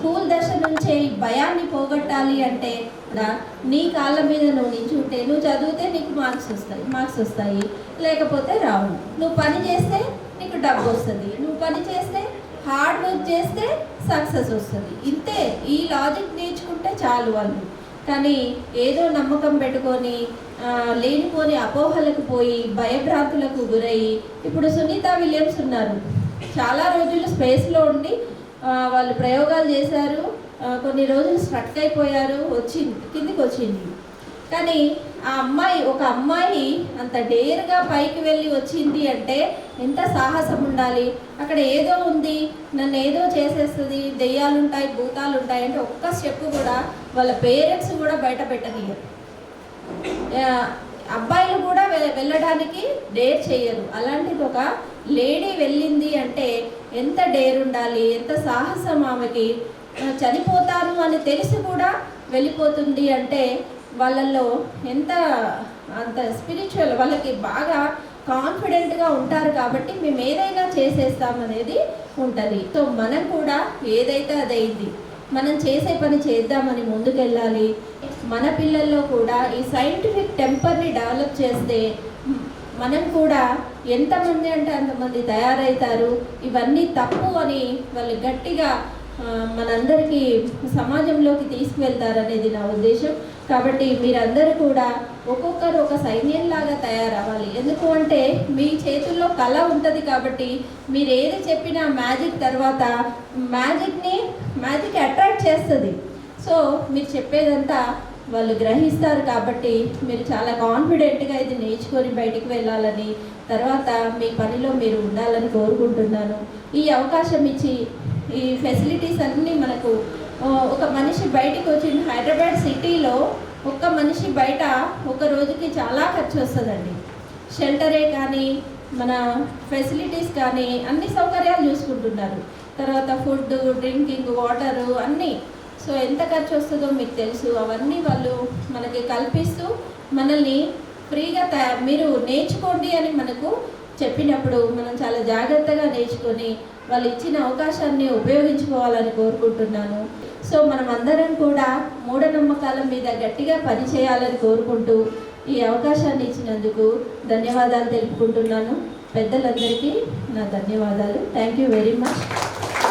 School దశ నుంచే ఈ భయాన్ని పోగొట్టాలి అంటే నీ కాళ్ళ మీద నువ్వు నించుంటే నువ్వు చదివితే నీకు మార్క్స్ వస్తాయి మార్క్స్ వస్తాయి. లేకపోతే రావు. నువ్వు పని చేస్తే నీకు డబ్బు వస్తుంది. నువ్వు పని చేస్తే హార్డ్ వర్క్ చేస్తే సక్సెస్ వస్తుంది. ఇంతే ఈ లాజిక్ నేర్చుకుంటే చాలు వాళ్ళు కానీ ఏదో నమ్మకం పెట్టుకొని లేనిపోని అపోహలకు పోయి భయభ్రాంతులకు గురయ్యి. ఇప్పుడు సునీత విలియమ్స్ ఉన్నారు. చాలా రోజులు స్పేస్లో ఉండి వాళ్ళు ప్రయోగాలు చేశారు. కొన్ని రోజులు స్ట్రక్ అయిపోయారు. వచ్చింది కిందికి వచ్చింది. కానీ ఆ అమ్మాయి ఒక అమ్మాయి అంత డేర్గా పైకి వెళ్ళి వచ్చింది అంటే ఎంత సాహసం ఉండాలి? అక్కడ ఏదో ఉంది నన్ను ఏదో చేసేస్తుంది దెయ్యాలు ఉంటాయి భూతాలు ఉంటాయి అంటే ఒక్క స్టెప్ కూడా వాళ్ళ పేరెంట్స్ కూడా బయట పెట్టనియరు అబ్బాయిలు కూడా వె- వెళ్ళడానికి డేర్ చేయరు. అలాంటిది ఒక లేడీ వెళ్ళింది అంటే ఎంత డేర్ ఉండాలి? ఎంత సాహసం ఆమెకి? చనిపోతాను అని తెలిసి కూడా వెళ్ళిపోతుంది అంటే వాళ్ళల్లో ఎంత అంత స్పిరిచువల్ వాళ్ళకి బాగా కాన్ఫిడెంట్గా ఉంటారు కాబట్టి మేము ఏదైనా చేసేస్తామనేది ఉంటుంది. సో మనం కూడా ఏదైతే అదైంది మనం చేసే పని చేద్దామని ముందుకెళ్ళాలి. మన పిల్లల్లో కూడా ఈ సైంటిఫిక్ టెంపర్ని డెవలప్ చేస్తే మనం కూడా ఎంతమంది అంటే అంతమంది తయారవుతారు ఇవన్నీ తప్పు అని వాళ్ళు గట్టిగా మనందరికీ సమాజంలోకి తీసుకువెళ్తారనేది నా ఉద్దేశం. కాబట్టి మీరందరూ కూడా ఒక్కొక్కరు ఒక సైన్యంలాగా తయారవ్వాలి. ఎందుకు అంటే మీ చేతుల్లో కళ ఉంటుంది కాబట్టి మీరు ఏది చెప్పినా మ్యాజిక్ తర్వాత మ్యాజిక్ని మ్యాజిక్ అట్రాక్ట్ చేస్తుంది. సో మీరు చెప్పేదంతా వాళ్ళు గ్రహిస్తారు కాబట్టి మీరు చాలా కాన్ఫిడెంట్గా ఇది నేర్చుకొని బయటికి వెళ్ళాలని తర్వాత మీ పనిలో మీరు ఉండాలని కోరుకుంటున్నాను. ఈ అవకాశం ఇచ్చి ఈ ఫెసిలిటీస్ అన్నీ మనకు ఒక మనిషి బయటికి వచ్చింది హైదరాబాద్ సిటీలో ఒక్క మనిషి బయట ఒక రోజుకి చాలా ఖర్చు వస్తుందండి. షెల్టరే కానీ మన ఫెసిలిటీస్ కానీ అన్ని సౌకర్యాలు చూసుకుంటున్నారు. తర్వాత ఫుడ్ డ్రింకింగ్ వాటరు అన్నీ సో ఎంత ఖర్చు వస్తుందో మీకు తెలుసు. అవన్నీ వాళ్ళు మనకి కల్పిస్తూ మనల్ని ఫ్రీగా తయా మీరు నేర్చుకోండి అని మనకు చెప్పినప్పుడు మనం చాలా జాగ్రత్తగా నేర్చుకొని వాళ్ళు ఇచ్చిన అవకాశాన్ని ఉపయోగించుకోవాలని కోరుకుంటున్నాను. సో మనం అందరం కూడా మూఢనమ్మకాల మీద గట్టిగా పనిచేయాలని కోరుకుంటూ ఈ అవకాశాన్ని ఇచ్చినందుకు ధన్యవాదాలు తెలుపుకుంటున్నాను. పెద్దలందరికీ నా ధన్యవాదాలు. Thank you very much.